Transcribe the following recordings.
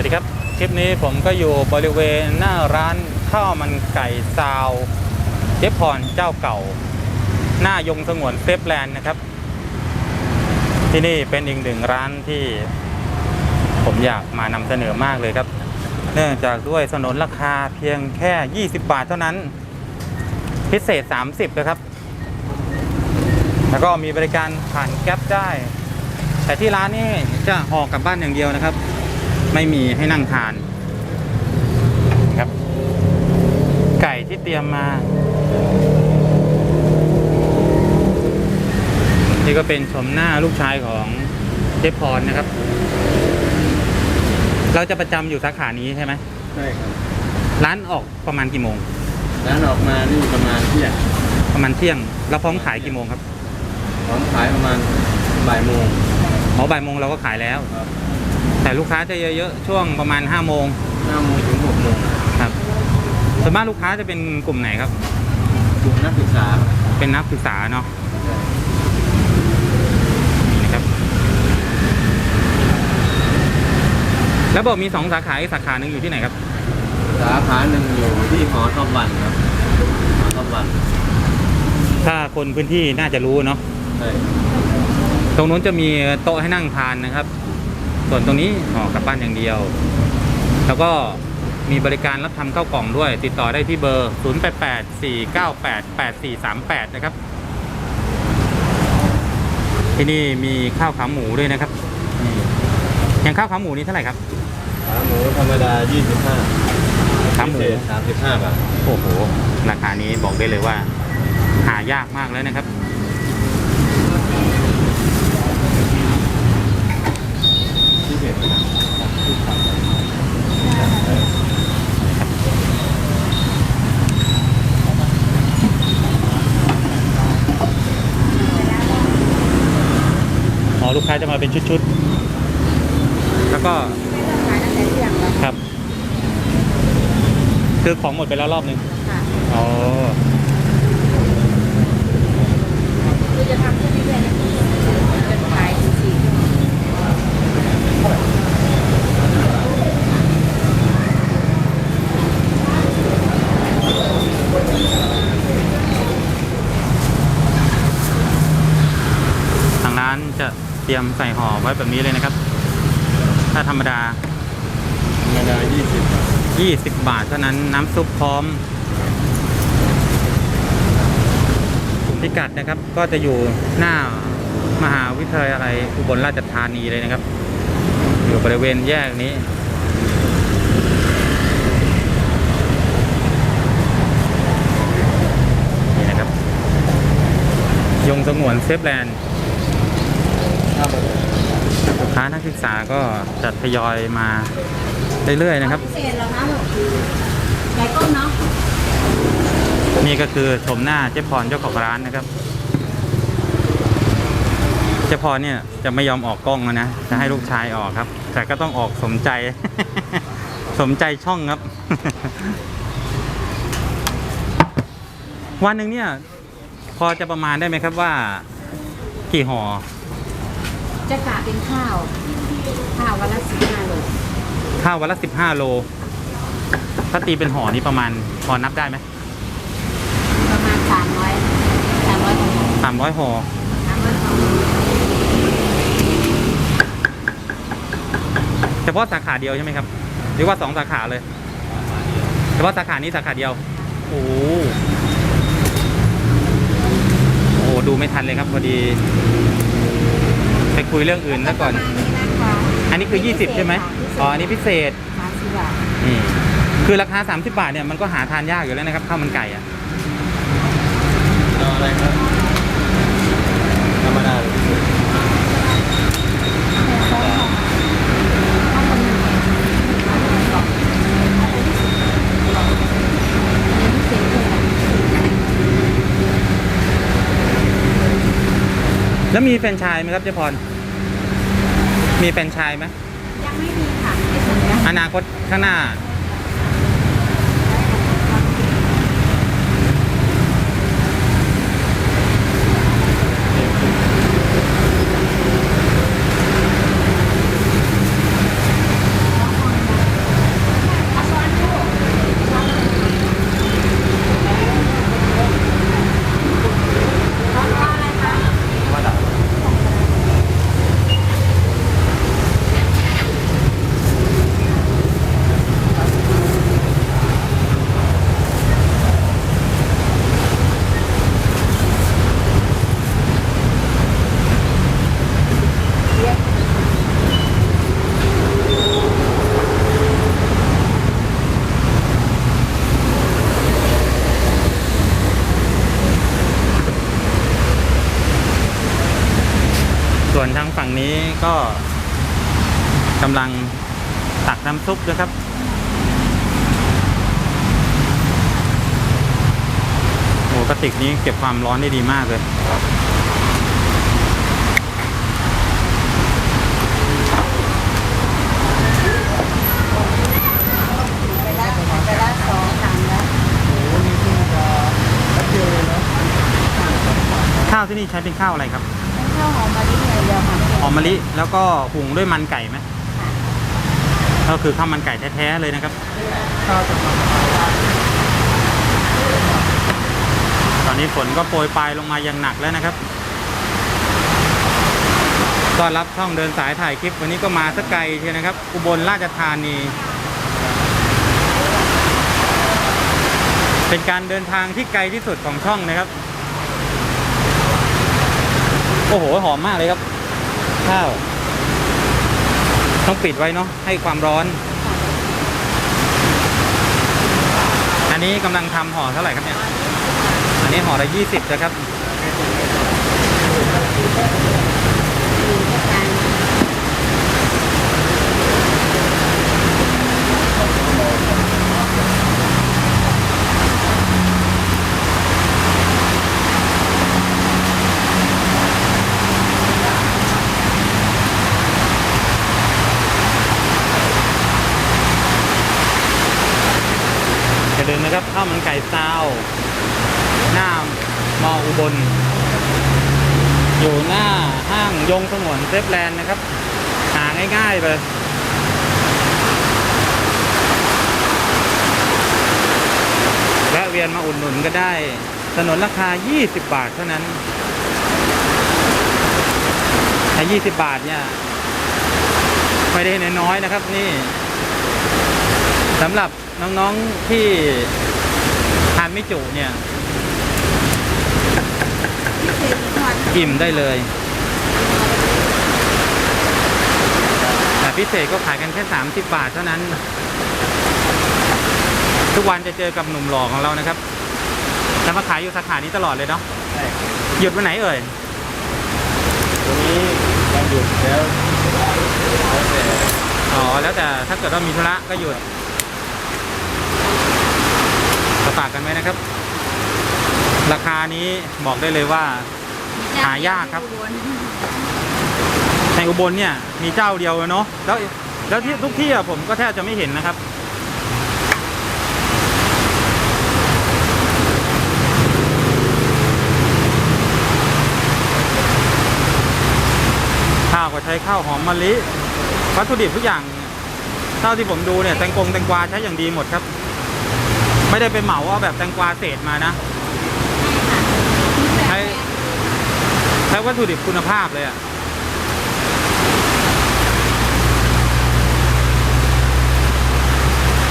วัสดีครับ คลิปนี้ผมก็อยู่บริเวณหน้าร้านข้าวมันไก่ซาวเจ๊พรเจ้าเก่า หน้ายงสงวนเซฟแลนด์นะครับ ที่นี่เป็นอีกหนึ่งร้านที่ ผมอยากมานำเสนอมากเลยครับ เนื่องจากด้วยสนนราคาเพียงแค่ 20 บาทเท่านั้น พิเศษ 30นะครับ แล้วก็มีบริการผ่านแก๊ปได้ แต่ที่ร้านนี่จะห่อกลับบ้านอย่างเดียวนะครับ ไม่มีให้นั่งทานครับ ไก่ที่เตรียมมา นี่ก็เป็นชมหน้าลูกชายของเจฟพรนะครับ เราจะประจำอยู่สาขานี้ใช่ไหมใช่ครับ ร้านออกประมาณกี่โมง ร้านออกมานี่ประมาณเที่ยงประมาณเที่ยง แล้วพร้อมขายกี่โมงครับ พร้อมขายประมาณบ่ายโมงอ๋อบ่ายโมงเราก็ขายแล้วครับ แต่ลูกค้าจะเยอะๆช่วงประมาณ5้าโมงห้าโมงถึงหกโมงครับส่วนมากลูกค้าจะเป็นกลุ่มไหนครับ กลุ่มนักศึกษาเป็นนักศึกษาเนาะใช่นี่นะครับ แล้วบอกมีสองสาขาอีกสาขาหนึ่งอยู่ที่ไหนครับ สาขาหนึ่งอยู่ที่หอทอบวันครับหอทอบวันถ้าคนพื้นที่น่าจะรู้เนาะใช่ตรงนู้นจะมีโต๊ะให้นั่งทานนะครับ ส่วนตรงนี้ห่อกลับบ้านอย่างเดียว แล้วก็มีบริการรับทำข้าวกล่องด้วย ติดต่อได้ที่เบอร์ 0884988438 นะครับ ที่นี่มีข้าวขาหมูด้วยนะครับนี่อย่างข้าวขาหมูนี่เท่าไหร่ครับ ขาหมูธรรมดา 25ขาหมูพิเศษ35 บาท โอ้โห ราคานี้บอกได้เลยว่า หายากมากแล้วนะครับ พิเศษนะครับ อ๋อลูกค้า จะมาเป็นชุดๆ แล้วก็ขายตั้งแต่เที่ยงแล้วครับ คือของหมดไปแล้วรอบหนึ่งค่ะอ๋อ คือจะทำขึ้นเรื่อยๆนะจะขายถึงสี่ชั่วโมง ทางร้านจะเตรี ยมใส่ห่อไว้แบบนี้เลยนะครับ ถ้าธรรมดา ธรรมดา 20บาท20 บาทเท่านั้นน้ำซุปพร้อมพิกัดนะครับ ก็จะอยู่หน้ามหาวิทยาลัยอุบลราชธานีเลยนะครับ อยู่บริเวณแยกนี้ นี่นะครับ ยงสงวนเซฟแลนด์ ลูกค้านักศึกษาก็จะทยอยมาเรื่อยๆนะครับพิเศษเหรอคะลูกไก่ต้มเนาะนี่ก็คือชมหน้าเจ๊พรเจ้าของร้านนะครับเจ๊พรเนี่ยจะไม่ยอมออกกล้องแล้วนะจะให้ลูกชายออกครับ แต่ก็ต้องออกสมใจ สมใจช่องครับ วันหนึ่งเนี่ย พอจะประมาณได้ไหมครับว่า กี่ห่อ จะกะเป็นข้าว ข้าววันละสิบห้าโลข้าววันละสิบห้าโล ถ้าตีเป็นห่อนี้ประมาณพอนับได้ไหมประมาณสามร้อยสามร้อยกว่าโลสามร้อยห่อสามร้อยกว่าโลเฉพาะสาขาเดียวใช่ไหมครับ หรือว่าสองสาขาเลย เฉพาะสาขานี้สาขาเดียว โอ้โหโอ้โหดูไม่ทันเลยครับพอดี ไปคุยเรื่องอื่นแล้วก่อนประมาณนี้นะคะอันนี้คือ 20 ใช่ไหมอ๋ออันนี้พิเศษสามสิบบาทนี่คือราคา 30 บาทเนี่ยมันก็หาทานยากอยู่แล้วนะครับข้าวมันไก่อะเอาอะไรครับธรรมดาหรือพิเศษ แล้วมีแฟรนไชส์ไหมครับเจ๊พร มีแฟรนไชส์ไหมยังไม่มีค่ะไอ้ส่วนเนี้ยอนาคตข้างหน้า ก็กำลัง ตักน้ำซุปนะครับโอ้กระติกนี้เก็บความร้อนได้ดีมากเลยไปละไปละสองถังแล้วโอ้โหนี่เพิ่งจะแป๊บเดียวเลยเนาะข้าวที่นี่ใช้เป็นข้าวอะไรครับ เป็นข้าวหอมมะลิอย่างเดียวค่ะ หอมมะลิแล้วก็หุงด้วยมันไก่ไหมค่ะ ก็คือข้าวมันไก่แท้ๆเลยนะครับ ตอนนี้ฝนก็โปรยปลายลงมาอย่างหนักแล้วนะครับต้อนรับช่องเดินสายถ่ายคลิป วันนี้ก็มาสักไกลเชียวนะครับ อุบลราชธานี เป็นการเดินทางที่ไกลที่สุดของช่องนะครับ โอ้โห หอมมากเลยครับ ข้าว ต้องปิดไว้เนาะให้ความร้อน อันนี้กำลังทำห่อเท่าไหร่ครับเนี่ย อันนี้ห่อละยี่สิบนะครับ มีแค่การ อย่าลืม นะครับข้าวมันไก่ซาวหน้ามออุบล อยู่หน้าห้างยงสงวนเซฟแลนด์นะครับ หาง่ายๆไปแวะเวียนมาอุดหนุนก็ได้ ถนนราคา 20 บาทเท่านั้นถ้า20 บาทเนี่ย ไม่ได้น้อยๆนะครับนี่ สำหรับน้องๆที่ทานไม่จุเนี่ยพิเศษทอดอิ่มได้เลยแต่พิเศษก็ขายกันแค่ 30 บาทเท่านั้น ทุกวันจะเจอกับหนุ่มหล่อของเรานะครับจะมาขายอยู่สาขานี้ตลอดเลยเนาะใช่หยุดวันไหนเอ่ยตัวนี้วันหยุดแล้วแล้วแต่อ๋อแล้วแต่ถ้าเกิดว่ามีธุระก็หยุดก็ ฝากกันไว้นะครับ ราคานี้บอกได้เลยว่า หายากครับ ในอุบลเนี่ย มีเจ้าเดียวเนาะแล้วแล้วที่ทุกที่อะผมก็แทบจะไม่เห็นนะครับ ข้าวก็ใช้ข้าวหอมมะลิวัตถุดิบทุกอย่างเท่าที่ผมดูเนี่ยแตงกงแตงกวาใช้อย่างดีหมดครับ ไม่ได้ไปเหมาเอาแบบแตงกวาเศษมานะ ใช้ใช้วัตถุดิบคุณภาพเลยอะ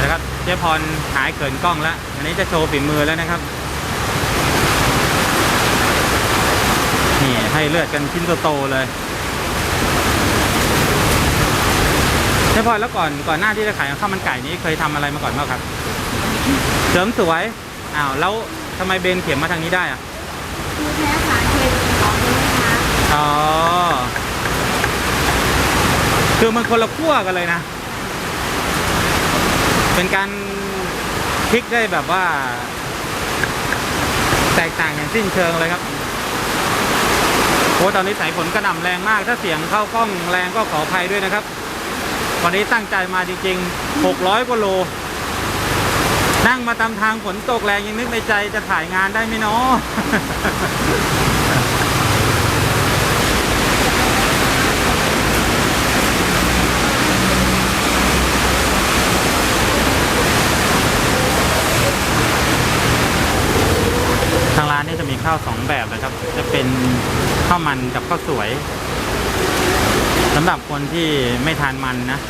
นะครับเจ๊พรหายเขินกล้องแล้ว อันนี้จะโชว์ฝีมือแล้วนะครับ นี่ให้เลือดกันชิ้นโตๆเลยเจ๊พรแล้วก่อนก่อนหน้าที่จะขายข้าวมันไก่นี้เคยทำอะไรมาก่อนบ้างครับ เสริมสวยอ้าวแล้วทำไมเบนเข็มมาทางนี้ได้อะคือแพ้สารเคมีของนี้นะคะอ๋อคือมันคนละขั้วกันเลยนะ เป็นการพลิกได้แบบว่า แตกต่างอย่างสิ้นเชิงเลยครับโอ้ตอนนี้สายฝนกระหน่ำแรงมาก ถ้าเสียงเข้ากล้องแรงก็ขออภัยด้วยนะครับ วันนี้ตั้งใจมาจริงๆ600กว่าโล นั่งมาตามทางฝนตกแรงยังนึกในใจจะถ่ายงานได้ไหมเนาะทางร้านนี่จะมีข้าวสองแบบนะครับ จะเป็นข้าวมันกับข้าวสวยสำหรับคนที่ไม่ทานมันนะ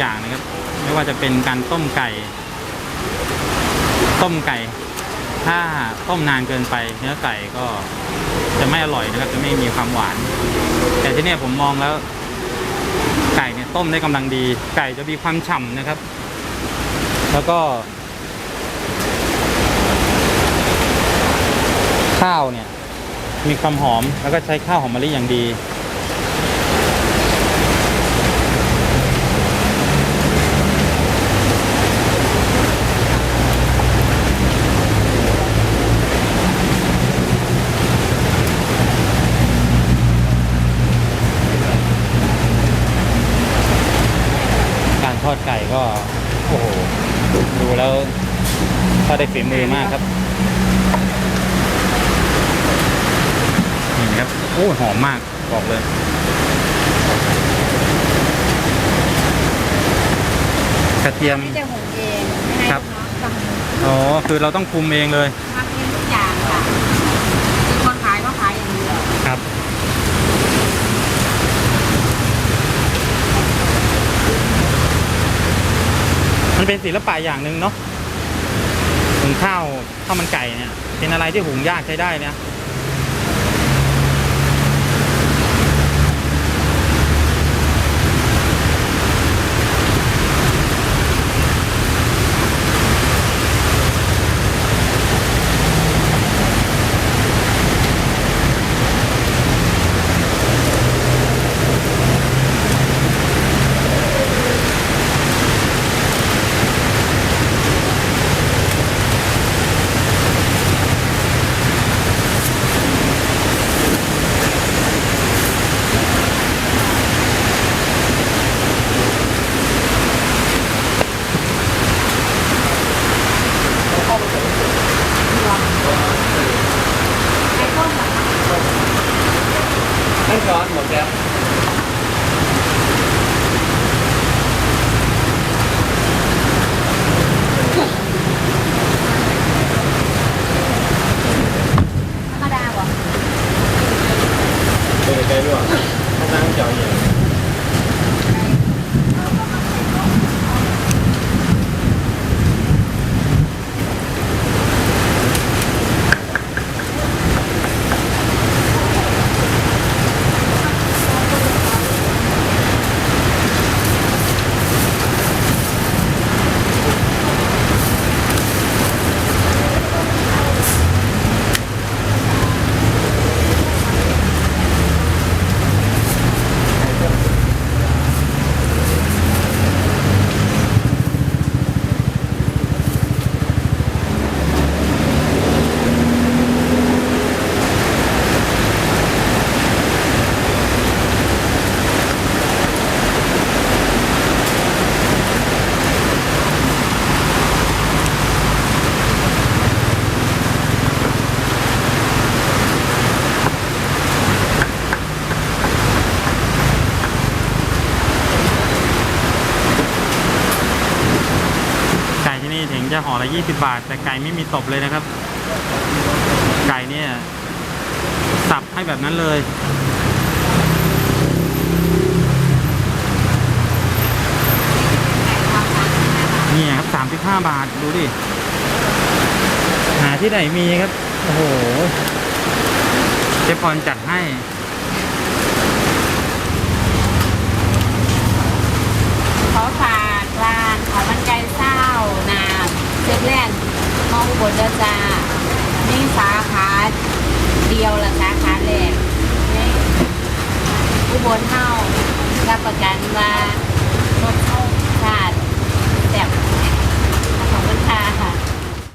อย่างนะครับ ไม่ว่าจะเป็นการต้มไก่ ต้มไก่ ถ้าต้มนานเกินไป เนื้อไก่ก็จะไม่อร่อยนะครับ จะไม่มีความหวาน แต่ที่นี่ผมมองแล้ว ไก่เนี่ยต้มได้กำลังดี ไก่จะมีความฉ่ำนะครับ แล้วก็ ข้าวเนี่ย มีความหอมแล้วก็ใช้ข้าวหอมมะลิอย่างดี การทอดไก่ก็ โอ้โห ดูแล้วทอด ได้ฝีมือมากครับนี่ครับโอ้หอมมากบอกเลยกระเทียมไม่จะหุงเองไม่ให้ครับลูกน้องทำอ๋อคือเราต้องคุมเองเลยทำเองทุกอย่างค่ะคือคนขายก็ขายอย่างเดียวครับ มันเป็นศิลปะอย่างหนึ่งเนาะหุ งข้าวข้าวมันไก่เนี่ยเป็นอะไรที่หุงยากใช้ได้นะ ไอ้ต้มแบบ ไม่ช้อนหมดแล้ว ธรรมดาบอก เป็นไก่ลวกข้างล่างเจาะใหญ่ ไก่ที่นี่ถึงจะ ห่อละ20บาท แต่ไก่ไม่มีตบเลยนะครับ ไก่เนี่ย สับให้แบบนั้นเลยนี่ครับ35บาทดูดิ หาที่ไหนมีครับ โอ้โหเจพรจัดให้ขอฝากร้านขาวมันไก่เศร้านา เซฟแลนด์มองบนเดจามีสาขาเดียวละสาขาแรกนี่อุบลเฮารับประกันว่ารสชาติแบบขอบคุณค่ะ